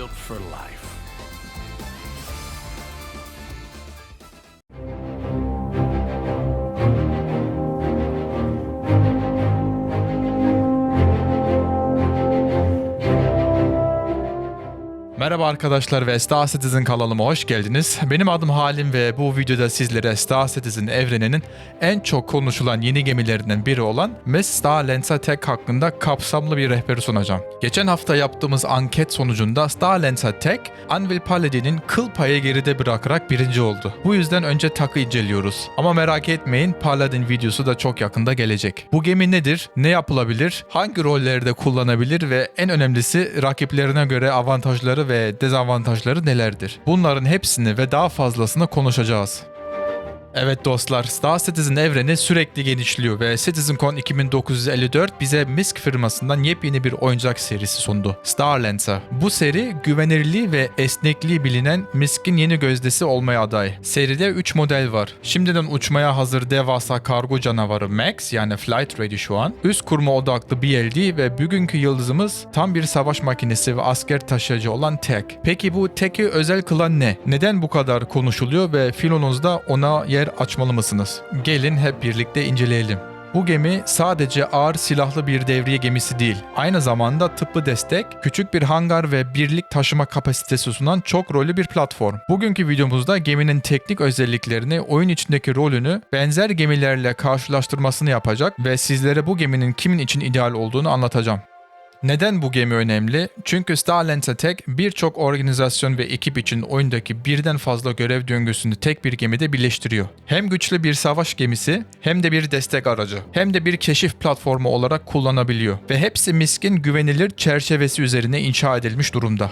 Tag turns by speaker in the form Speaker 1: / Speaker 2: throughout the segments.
Speaker 1: built for life.
Speaker 2: Merhaba arkadaşlar ve Star Citizen kanalıma hoş geldiniz. Benim adım Halim ve bu videoda sizlere Star Citizen evreninin en çok konuşulan yeni gemilerinden biri olan Miss Star Lensa hakkında kapsamlı bir rehberi sunacağım. Geçen hafta yaptığımız anket sonucunda Star Lensa Anvil Paladin'in kıl payı geride bırakarak birinci oldu. Bu yüzden önce takı inceliyoruz. Ama merak etmeyin Paladin videosu da çok yakında gelecek. Bu gemi nedir? Ne yapılabilir? Hangi rollerde kullanabilir ve en önemlisi rakiplerine göre avantajları ve dezavantajları nelerdir? Bunların hepsini ve daha fazlasını konuşacağız. Evet dostlar, Star Citizen evreni sürekli genişliyor ve CitizenCon 2954 bize Misk firmasından yepyeni bir oyuncak serisi sundu. Starlancer. Bu seri güvenirliği ve esnekliği bilinen Misk'in yeni gözdesi olmaya aday. Seride 3 model var. Şimdiden uçmaya hazır devasa kargo canavarı Max yani Flight Ready şu an. Üst kurma odaklı BLD ve bugünkü yıldızımız tam bir savaş makinesi ve asker taşıyıcı olan Tech. Peki bu Tech'i özel kılan ne? Neden bu kadar konuşuluyor ve filonuzda ona yer açmalı mısınız? Gelin hep birlikte inceleyelim. Bu gemi sadece ağır silahlı bir devriye gemisi değil. Aynı zamanda tıbbi destek, küçük bir hangar ve birlik taşıma kapasitesi sunan çok rolü bir platform. Bugünkü videomuzda geminin teknik özelliklerini, oyun içindeki rolünü, benzer gemilerle karşılaştırmasını yapacak ve sizlere bu geminin kimin için ideal olduğunu anlatacağım. Neden bu gemi önemli? Çünkü Starlens Attack birçok organizasyon ve ekip için oyundaki birden fazla görev döngüsünü tek bir gemide birleştiriyor. Hem güçlü bir savaş gemisi hem de bir destek aracı hem de bir keşif platformu olarak kullanabiliyor ve hepsi miskin güvenilir çerçevesi üzerine inşa edilmiş durumda.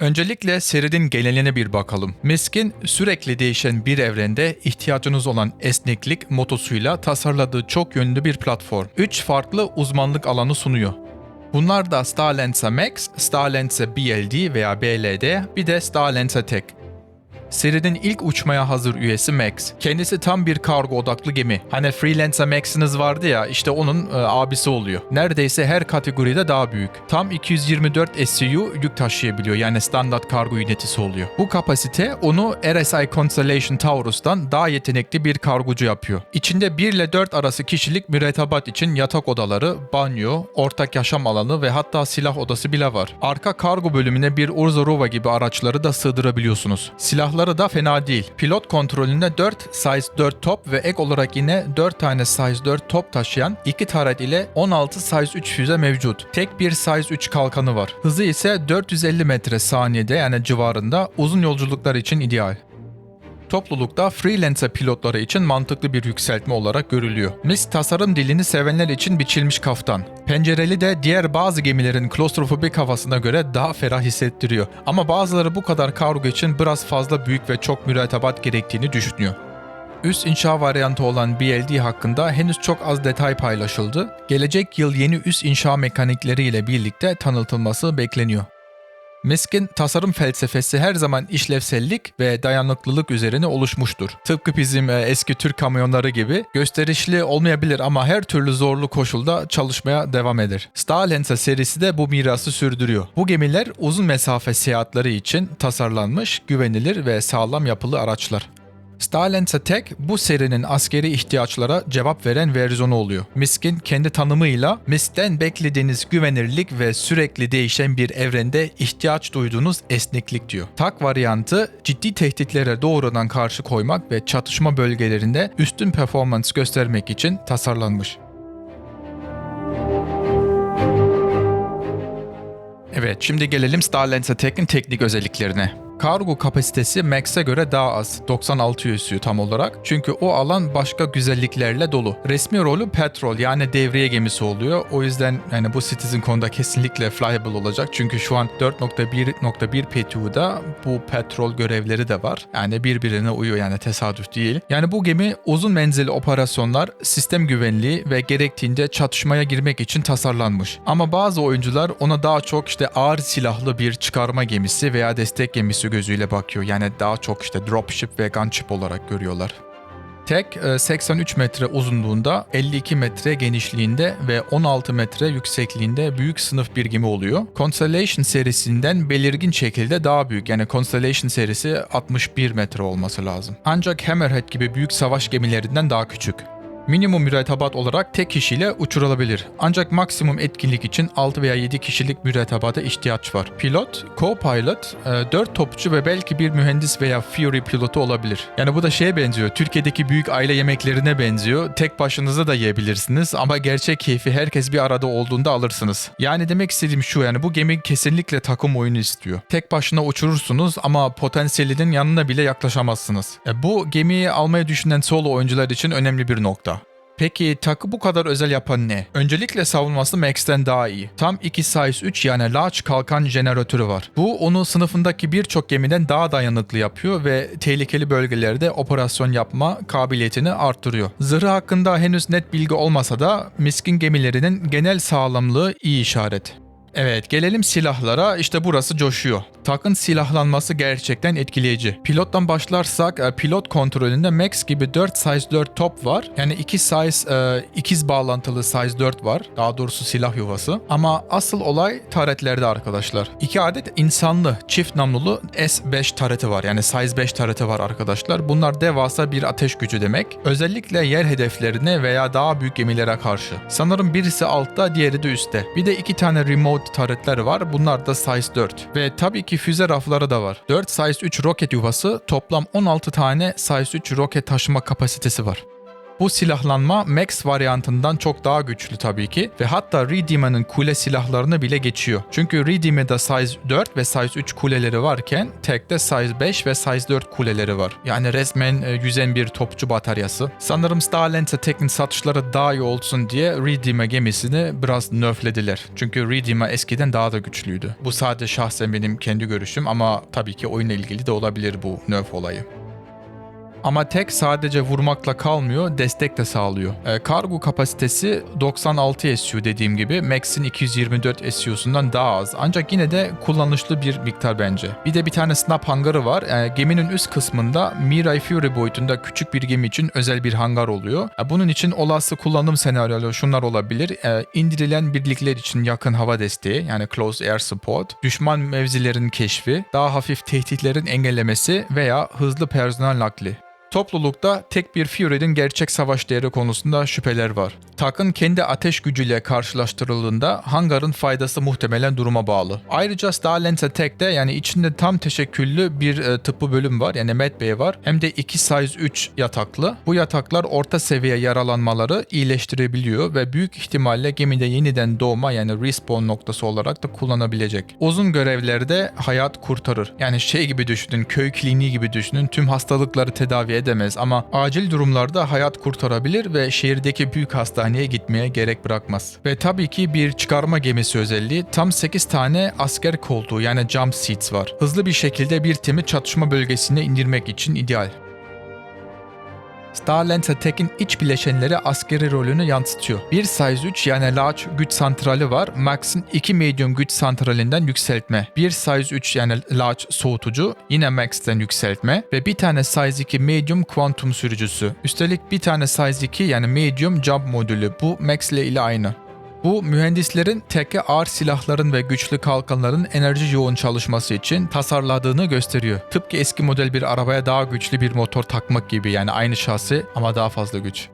Speaker 2: Öncelikle serinin geneline bir bakalım. Miskin sürekli değişen bir evrende ihtiyacınız olan esneklik motosuyla tasarladığı çok yönlü bir platform. 3 farklı uzmanlık alanı sunuyor. Bunlar da Starlensa Max, Starlensa BLD veya BLD, bir de Starlensa Tech. Serinin ilk uçmaya hazır üyesi Max. Kendisi tam bir kargo odaklı gemi. Hani Freelancer Max'iniz vardı ya işte onun e, abisi oluyor. Neredeyse her kategoride daha büyük. Tam 224 SCU yük taşıyabiliyor yani standart kargo ünitesi oluyor. Bu kapasite onu RSI Constellation Taurus'tan daha yetenekli bir kargocu yapıyor. İçinde 1 ile 4 arası kişilik mürettebat için yatak odaları, banyo, ortak yaşam alanı ve hatta silah odası bile var. Arka kargo bölümüne bir Urza Rova gibi araçları da sığdırabiliyorsunuz. Silahları da fena değil. Pilot kontrolünde 4 size 4 top ve ek olarak yine 4 tane size 4 top taşıyan 2 taret ile 16 size 3 füze mevcut. Tek bir size 3 kalkanı var. Hızı ise 450 metre saniyede yani civarında uzun yolculuklar için ideal toplulukta freelancer pilotları için mantıklı bir yükseltme olarak görülüyor. MISC tasarım dilini sevenler için biçilmiş kaftan. Pencereli de diğer bazı gemilerin klostrofobik havasına göre daha ferah hissettiriyor. Ama bazıları bu kadar kargo için biraz fazla büyük ve çok mürettebat gerektiğini düşünüyor. Üst inşa varyantı olan BLD hakkında henüz çok az detay paylaşıldı. Gelecek yıl yeni üst inşa mekanikleriyle birlikte tanıtılması bekleniyor. Misk'in tasarım felsefesi her zaman işlevsellik ve dayanıklılık üzerine oluşmuştur. Tıpkı bizim e, eski Türk kamyonları gibi gösterişli olmayabilir ama her türlü zorlu koşulda çalışmaya devam eder. Starlensa serisi de bu mirası sürdürüyor. Bu gemiler uzun mesafe seyahatleri için tasarlanmış, güvenilir ve sağlam yapılı araçlar. Starlens Attack bu serinin askeri ihtiyaçlara cevap veren versiyonu oluyor. Misk'in kendi tanımıyla Misk'ten beklediğiniz güvenirlik ve sürekli değişen bir evrende ihtiyaç duyduğunuz esneklik diyor. Tak varyantı ciddi tehditlere doğrudan karşı koymak ve çatışma bölgelerinde üstün performans göstermek için tasarlanmış. Evet, şimdi gelelim Starlens Attack'in teknik özelliklerine. Kargo kapasitesi Max'e göre daha az. 96 USU tam olarak. Çünkü o alan başka güzelliklerle dolu. Resmi rolü petrol yani devriye gemisi oluyor. O yüzden yani bu Citizen konuda kesinlikle flyable olacak. Çünkü şu an 4.1.1 PTU'da bu petrol görevleri de var. Yani birbirine uyuyor yani tesadüf değil. Yani bu gemi uzun menzilli operasyonlar, sistem güvenliği ve gerektiğinde çatışmaya girmek için tasarlanmış. Ama bazı oyuncular ona daha çok işte ağır silahlı bir çıkarma gemisi veya destek gemisi gözüyle bakıyor. Yani daha çok işte dropship ve gunship olarak görüyorlar. Tek e, 83 metre uzunluğunda, 52 metre genişliğinde ve 16 metre yüksekliğinde büyük sınıf bir gemi oluyor. Constellation serisinden belirgin şekilde daha büyük. Yani Constellation serisi 61 metre olması lazım. Ancak Hammerhead gibi büyük savaş gemilerinden daha küçük. Minimum mürettebat olarak tek kişiyle uçurulabilir. Ancak maksimum etkinlik için 6 veya 7 kişilik mürettebata ihtiyaç var. Pilot, co-pilot, 4 topçu ve belki bir mühendis veya Fury pilotu olabilir. Yani bu da şeye benziyor. Türkiye'deki büyük aile yemeklerine benziyor. Tek başınıza da yiyebilirsiniz ama gerçek keyfi herkes bir arada olduğunda alırsınız. Yani demek istediğim şu yani bu gemi kesinlikle takım oyunu istiyor. Tek başına uçurursunuz ama potansiyelinin yanına bile yaklaşamazsınız. E, bu gemiyi almayı düşünen solo oyuncular için önemli bir nokta. Peki takı bu kadar özel yapan ne? Öncelikle savunması Max'ten daha iyi. Tam 2 size 3 yani large kalkan jeneratörü var. Bu onu sınıfındaki birçok gemiden daha dayanıklı yapıyor ve tehlikeli bölgelerde operasyon yapma kabiliyetini arttırıyor. Zırhı hakkında henüz net bilgi olmasa da miskin gemilerinin genel sağlamlığı iyi işaret. Evet gelelim silahlara işte burası coşuyor. Takın silahlanması gerçekten etkileyici. Pilottan başlarsak e, pilot kontrolünde Max gibi 4 size 4 top var. Yani 2 size e, ikiz bağlantılı size 4 var. Daha doğrusu silah yuvası. Ama asıl olay taretlerde arkadaşlar. 2 adet insanlı çift namlulu S5 tareti var. Yani size 5 tareti var arkadaşlar. Bunlar devasa bir ateş gücü demek. Özellikle yer hedeflerine veya daha büyük gemilere karşı. Sanırım birisi altta diğeri de üstte. Bir de iki tane remote taretler var. Bunlar da size 4. Ve tabii ki füze rafları da var. 4 size 3 roket yuvası toplam 16 tane size 3 roket taşıma kapasitesi var. Bu silahlanma Max varyantından çok daha güçlü tabii ki ve hatta Redeemer'ın kule silahlarını bile geçiyor. Çünkü Redeemer'da size 4 ve size 3 kuleleri varken tekte size 5 ve size 4 kuleleri var. Yani resmen e, yüzen bir topçu bataryası. Sanırım Starlancer Tech'in satışları daha iyi olsun diye Redeemer gemisini biraz nerflediler. Çünkü Redeemer eskiden daha da güçlüydü. Bu sadece şahsen benim kendi görüşüm ama tabii ki oyunla ilgili de olabilir bu nerf olayı. Ama tek sadece vurmakla kalmıyor, destek de sağlıyor. E, kargo kapasitesi 96 SU dediğim gibi Max'in 224 SU'sundan daha az. Ancak yine de kullanışlı bir miktar bence. Bir de bir tane snap hangarı var. E, geminin üst kısmında Mirai Fury boyutunda küçük bir gemi için özel bir hangar oluyor. E, bunun için olası kullanım senaryoları şunlar olabilir. E, indirilen birlikler için yakın hava desteği yani close air support, düşman mevzilerin keşfi, daha hafif tehditlerin engellemesi veya hızlı personel nakli. Toplulukta tek bir Fury'nin gerçek savaş değeri konusunda şüpheler var. Takın kendi ateş gücüyle karşılaştırıldığında hangarın faydası muhtemelen duruma bağlı. Ayrıca Starlancer Tech'te yani içinde tam teşekküllü bir e, tıbbı bölüm var yani Med Bay var. Hem de 2 size 3 yataklı. Bu yataklar orta seviye yaralanmaları iyileştirebiliyor ve büyük ihtimalle gemide yeniden doğma yani respawn noktası olarak da kullanabilecek. Uzun görevlerde hayat kurtarır. Yani şey gibi düşünün, köy kliniği gibi düşünün. Tüm hastalıkları tedavi edemez ama acil durumlarda hayat kurtarabilir ve şehirdeki büyük hastaneye gitmeye gerek bırakmaz. Ve tabii ki bir çıkarma gemisi özelliği tam 8 tane asker koltuğu yani jump seats var. Hızlı bir şekilde bir timi çatışma bölgesine indirmek için ideal. Starlancer Tech'in iç bileşenleri askeri rolünü yansıtıyor. Bir size 3 yani large güç santrali var. Max'in 2 medium güç santralinden yükseltme. Bir size 3 yani large soğutucu yine Max'ten yükseltme ve bir tane size 2 medium kuantum sürücüsü. Üstelik bir tane size 2 yani medium jump modülü. Bu Max ile ile aynı. Bu mühendislerin teke ağır silahların ve güçlü kalkanların enerji yoğun çalışması için tasarladığını gösteriyor. Tıpkı eski model bir arabaya daha güçlü bir motor takmak gibi yani aynı şasi ama daha fazla güç.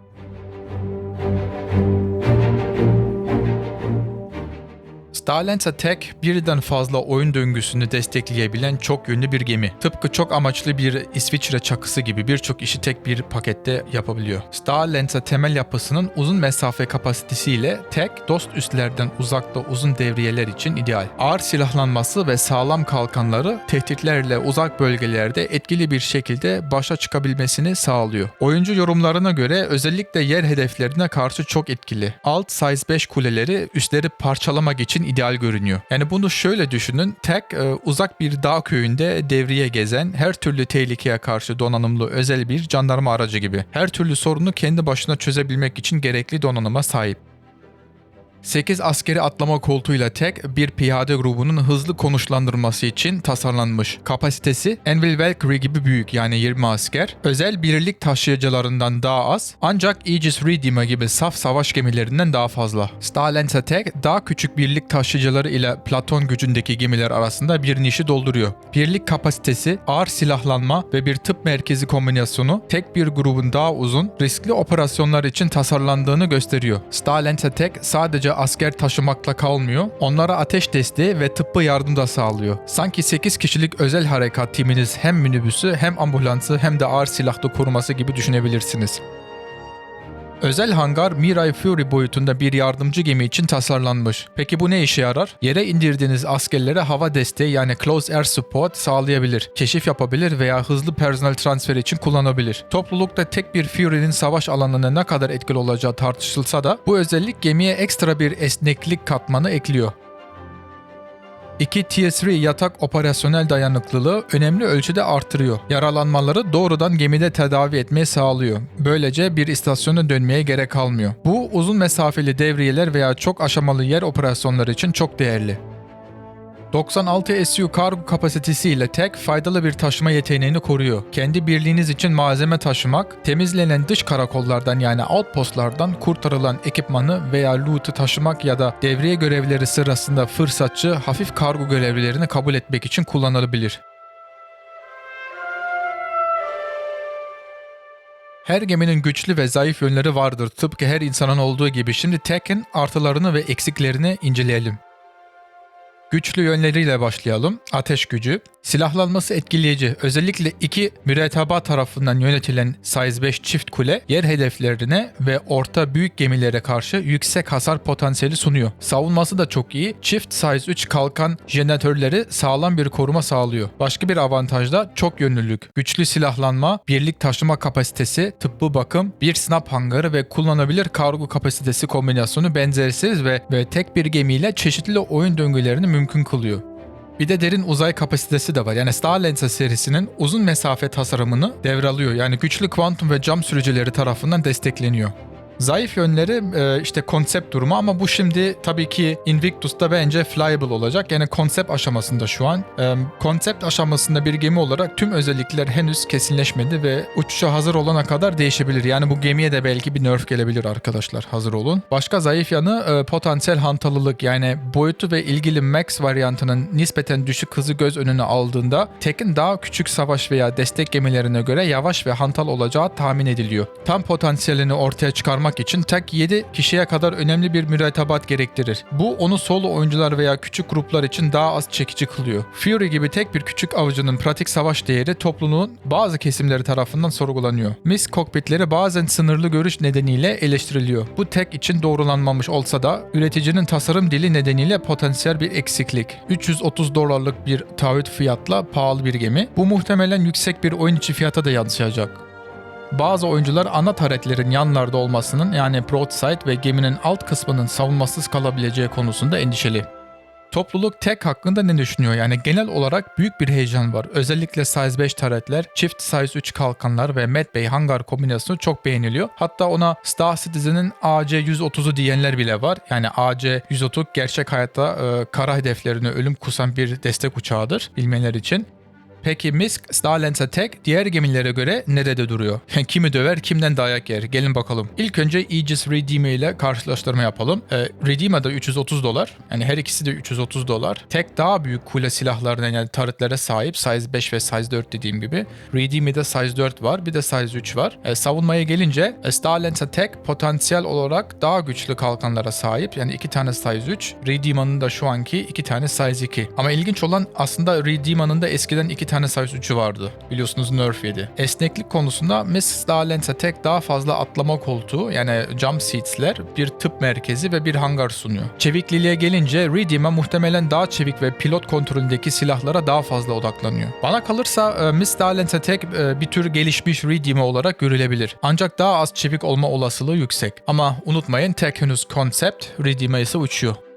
Speaker 2: Starlancer Tech birden fazla oyun döngüsünü destekleyebilen çok yönlü bir gemi. Tıpkı çok amaçlı bir İsviçre çakısı gibi birçok işi tek bir pakette yapabiliyor. Starlancer temel yapısının uzun mesafe kapasitesiyle Tech dost üslerden uzakta uzun devriyeler için ideal. Ağır silahlanması ve sağlam kalkanları tehditlerle uzak bölgelerde etkili bir şekilde başa çıkabilmesini sağlıyor. Oyuncu yorumlarına göre özellikle yer hedeflerine karşı çok etkili. Alt size 5 kuleleri üstleri parçalamak için ideal görünüyor. Yani bunu şöyle düşünün. Tek e, uzak bir dağ köyünde devriye gezen, her türlü tehlikeye karşı donanımlı özel bir jandarma aracı gibi. Her türlü sorunu kendi başına çözebilmek için gerekli donanıma sahip. 8 askeri atlama koltuğuyla tek bir piyade grubunun hızlı konuşlandırması için tasarlanmış. Kapasitesi Envil Valkyrie gibi büyük yani 20 asker. Özel birlik taşıyıcılarından daha az ancak Aegis Redeemer gibi saf savaş gemilerinden daha fazla. Starlance tek daha küçük birlik taşıyıcıları ile Platon gücündeki gemiler arasında bir nişi dolduruyor. Birlik kapasitesi, ağır silahlanma ve bir tıp merkezi kombinasyonu tek bir grubun daha uzun, riskli operasyonlar için tasarlandığını gösteriyor. Starlance tek sadece asker taşımakla kalmıyor, onlara ateş desteği ve tıbbi yardım da sağlıyor. Sanki 8 kişilik özel harekat timiniz hem minibüsü hem ambulansı hem de ağır silahlı koruması gibi düşünebilirsiniz. Özel hangar Mirai Fury boyutunda bir yardımcı gemi için tasarlanmış. Peki bu ne işe yarar? Yere indirdiğiniz askerlere hava desteği yani Close Air Support sağlayabilir, keşif yapabilir veya hızlı personel transferi için kullanabilir. Toplulukta tek bir Fury'nin savaş alanına ne kadar etkili olacağı tartışılsa da bu özellik gemiye ekstra bir esneklik katmanı ekliyor. 2 Tier 3 yatak operasyonel dayanıklılığı önemli ölçüde artırıyor. Yaralanmaları doğrudan gemide tedavi etmeyi sağlıyor. Böylece bir istasyona dönmeye gerek kalmıyor. Bu uzun mesafeli devriyeler veya çok aşamalı yer operasyonları için çok değerli. 96 SU kargo kapasitesiyle tek faydalı bir taşıma yeteneğini koruyor. Kendi birliğiniz için malzeme taşımak, temizlenen dış karakollardan yani outpostlardan kurtarılan ekipmanı veya loot'u taşımak ya da devriye görevleri sırasında fırsatçı hafif kargo görevlilerini kabul etmek için kullanılabilir. Her geminin güçlü ve zayıf yönleri vardır. Tıpkı her insanın olduğu gibi şimdi Tekken artılarını ve eksiklerini inceleyelim. Güçlü yönleriyle başlayalım. Ateş gücü. Silahlanması etkileyici. Özellikle iki mürettebat tarafından yönetilen Size 5 çift kule yer hedeflerine ve orta büyük gemilere karşı yüksek hasar potansiyeli sunuyor. Savunması da çok iyi. Çift Size 3 kalkan jeneratörleri sağlam bir koruma sağlıyor. Başka bir avantaj da çok yönlülük. Güçlü silahlanma, birlik taşıma kapasitesi, tıbbi bakım, bir snap hangarı ve kullanabilir kargo kapasitesi kombinasyonu benzersiz ve, ve tek bir gemiyle çeşitli oyun döngülerini mümkün kılıyor. Bir de derin uzay kapasitesi de var. Yani Starlance serisinin uzun mesafe tasarımını devralıyor. Yani güçlü kuantum ve cam sürücüleri tarafından destekleniyor. Zayıf yönleri e, işte konsept durumu ama bu şimdi tabii ki Invictus'ta bence flyable olacak. Yani konsept aşamasında şu an. E, Konsept aşamasında bir gemi olarak tüm özellikler henüz kesinleşmedi ve uçuşa hazır olana kadar değişebilir. Yani bu gemiye de belki bir nerf gelebilir arkadaşlar. Hazır olun. Başka zayıf yanı e, potansiyel hantalılık. Yani boyutu ve ilgili Max varyantının nispeten düşük hızı göz önüne aldığında Tek'in daha küçük savaş veya destek gemilerine göre yavaş ve hantal olacağı tahmin ediliyor. Tam potansiyelini ortaya çıkarmak için tek 7 kişiye kadar önemli bir mürettebat gerektirir. Bu onu solo oyuncular veya küçük gruplar için daha az çekici kılıyor. Fury gibi tek bir küçük avcının pratik savaş değeri topluluğun bazı kesimleri tarafından sorgulanıyor. Mis kokpitleri bazen sınırlı görüş nedeniyle eleştiriliyor. Bu tek için doğrulanmamış olsa da üreticinin tasarım dili nedeniyle potansiyel bir eksiklik. 330 dolarlık bir taahhüt fiyatla pahalı bir gemi. Bu muhtemelen yüksek bir oyun içi fiyata da yansıyacak. Bazı oyuncular ana taretlerin yanlarda olmasının yani broadside ve geminin alt kısmının savunmasız kalabileceği konusunda endişeli. Topluluk tek hakkında ne düşünüyor? Yani genel olarak büyük bir heyecan var. Özellikle Size 5 taretler, çift Size 3 kalkanlar ve Mad Bey hangar kombinasyonu çok beğeniliyor. Hatta ona Star Citizen'in AC-130'u diyenler bile var. Yani AC-130 gerçek hayatta e, kara hedeflerine ölüm kusan bir destek uçağıdır bilmeyenler için. Peki Misk, Starlance Attack diğer gemilere göre nerede duruyor? Kimi döver, kimden dayak yer? Gelin bakalım. İlk önce Aegis Redeemer ile karşılaştırma yapalım. Ee, Redeemer da 330 dolar. Yani her ikisi de 330 dolar. Tek daha büyük kule silahlarına yani turretlere sahip. Size 5 ve Size 4 dediğim gibi. Redeemer'da Size 4 var. Bir de Size 3 var. Ee, savunmaya gelince e, Starlance Attack potansiyel olarak daha güçlü kalkanlara sahip. Yani iki tane Size 3. Redeemer'ın da şu anki iki tane Size 2. Ama ilginç olan aslında Redeemer'ın da eskiden iki tane Size 3'ü vardı. Biliyorsunuz nerf yedi. Esneklik konusunda Miss Starlance tek daha fazla atlama koltuğu yani jump seats'ler bir tıp merkezi ve bir hangar sunuyor. Çevikliliğe gelince Redeemer muhtemelen daha çevik ve pilot kontrolündeki silahlara daha fazla odaklanıyor. Bana kalırsa e, Miss Starlance tek e, bir tür gelişmiş Redeemer olarak görülebilir. Ancak daha az çevik olma olasılığı yüksek. Ama unutmayın tek henüz konsept, Redeemer ise uçuyor.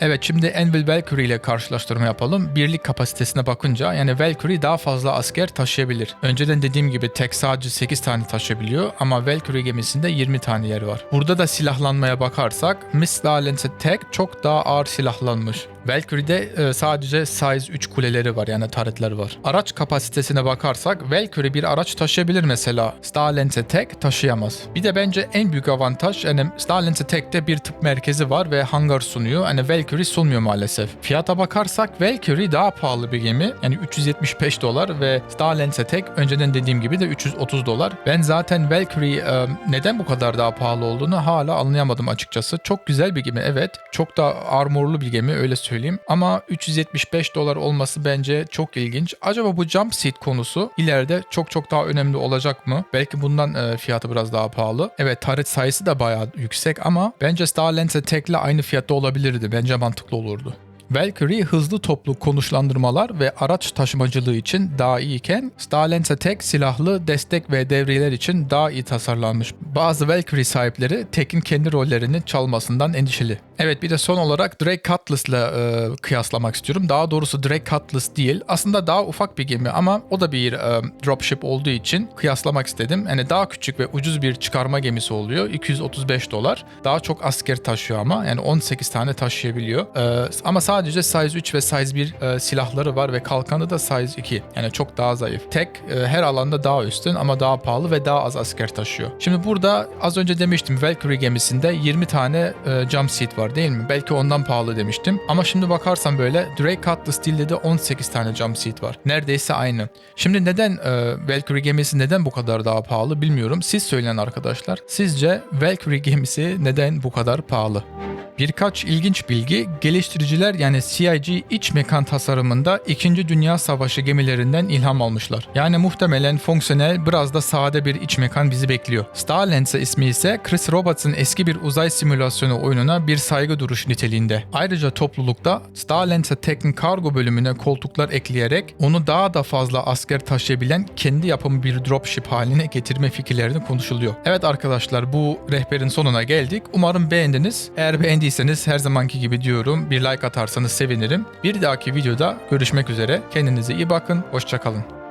Speaker 2: Evet şimdi Anvil Valkyrie ile karşılaştırma yapalım. Birlik kapasitesine bakınca yani Valkyrie daha fazla asker taşıyabilir. Önceden dediğim gibi tek sadece 8 tane taşıyabiliyor ama Valkyrie gemisinde 20 tane yer var. Burada da silahlanmaya bakarsak Miss Lalence'e tek çok daha ağır silahlanmış. Valkyrie'de e, sadece size 3 kuleleri var yani taretler var. Araç kapasitesine bakarsak Valkyrie bir araç taşıyabilir mesela. Starlens'e tek taşıyamaz. Bir de bence en büyük avantaj yani Starlens'e tekte bir tıp merkezi var ve hangar sunuyor. Hani Valkyrie sunmuyor maalesef. Fiyata bakarsak Valkyrie daha pahalı bir gemi. Yani 375 dolar ve Starlens'e tek önceden dediğim gibi de 330 dolar. Ben zaten Valkyrie e, neden bu kadar daha pahalı olduğunu hala anlayamadım açıkçası. Çok güzel bir gemi evet. Çok da armorlu bir gemi öyle söyleyeyim. Ama 375 dolar olması bence çok ilginç. Acaba bu jump seat konusu ileride çok çok daha önemli olacak mı? Belki bundan e, fiyatı biraz daha pahalı. Evet taret sayısı da bayağı yüksek ama bence Starlens'e tekle aynı fiyatta olabilirdi. Bence mantıklı olurdu. Valkyrie hızlı toplu konuşlandırmalar ve araç taşımacılığı için daha iyiyken Starlens'e tek silahlı destek ve devriyeler için daha iyi tasarlanmış. Bazı Valkyrie sahipleri tekin kendi rollerini çalmasından endişeli. Evet bir de son olarak Drake Cutlass ile e, kıyaslamak istiyorum. Daha doğrusu Drake Cutlass değil. Aslında daha ufak bir gemi ama o da bir e, dropship olduğu için kıyaslamak istedim. Yani daha küçük ve ucuz bir çıkarma gemisi oluyor. 235 dolar. Daha çok asker taşıyor ama yani 18 tane taşıyabiliyor. E, ama sadece size 3 ve size 1 e, silahları var ve kalkanı da size 2. Yani çok daha zayıf. Tek e, her alanda daha üstün ama daha pahalı ve daha az asker taşıyor. Şimdi burada az önce demiştim Valkyrie gemisinde 20 tane e, jump seat var değil mi? Belki ondan pahalı demiştim. Ama şimdi bakarsan böyle Drake Cutlass Steel'de de 18 tane jump seat var. Neredeyse aynı. Şimdi neden e, Valkyrie gemisi neden bu kadar daha pahalı bilmiyorum. Siz söyleyin arkadaşlar. Sizce Valkyrie gemisi neden bu kadar pahalı? Birkaç ilginç bilgi, geliştiriciler yani CIG iç mekan tasarımında 2. Dünya Savaşı gemilerinden ilham almışlar. Yani muhtemelen fonksiyonel biraz da sade bir iç mekan bizi bekliyor. Starlens ismi ise Chris Roberts'ın eski bir uzay simülasyonu oyununa bir saygı duruş niteliğinde. Ayrıca toplulukta Starlens'e Tekin kargo bölümüne koltuklar ekleyerek onu daha da fazla asker taşıyabilen kendi yapımı bir dropship haline getirme fikirlerini konuşuluyor. Evet arkadaşlar bu rehberin sonuna geldik. Umarım beğendiniz. Eğer beğendiyseniz her zamanki gibi diyorum bir like atarsanız sevinirim. Bir dahaki videoda görüşmek üzere. Kendinize iyi bakın. Hoşçakalın.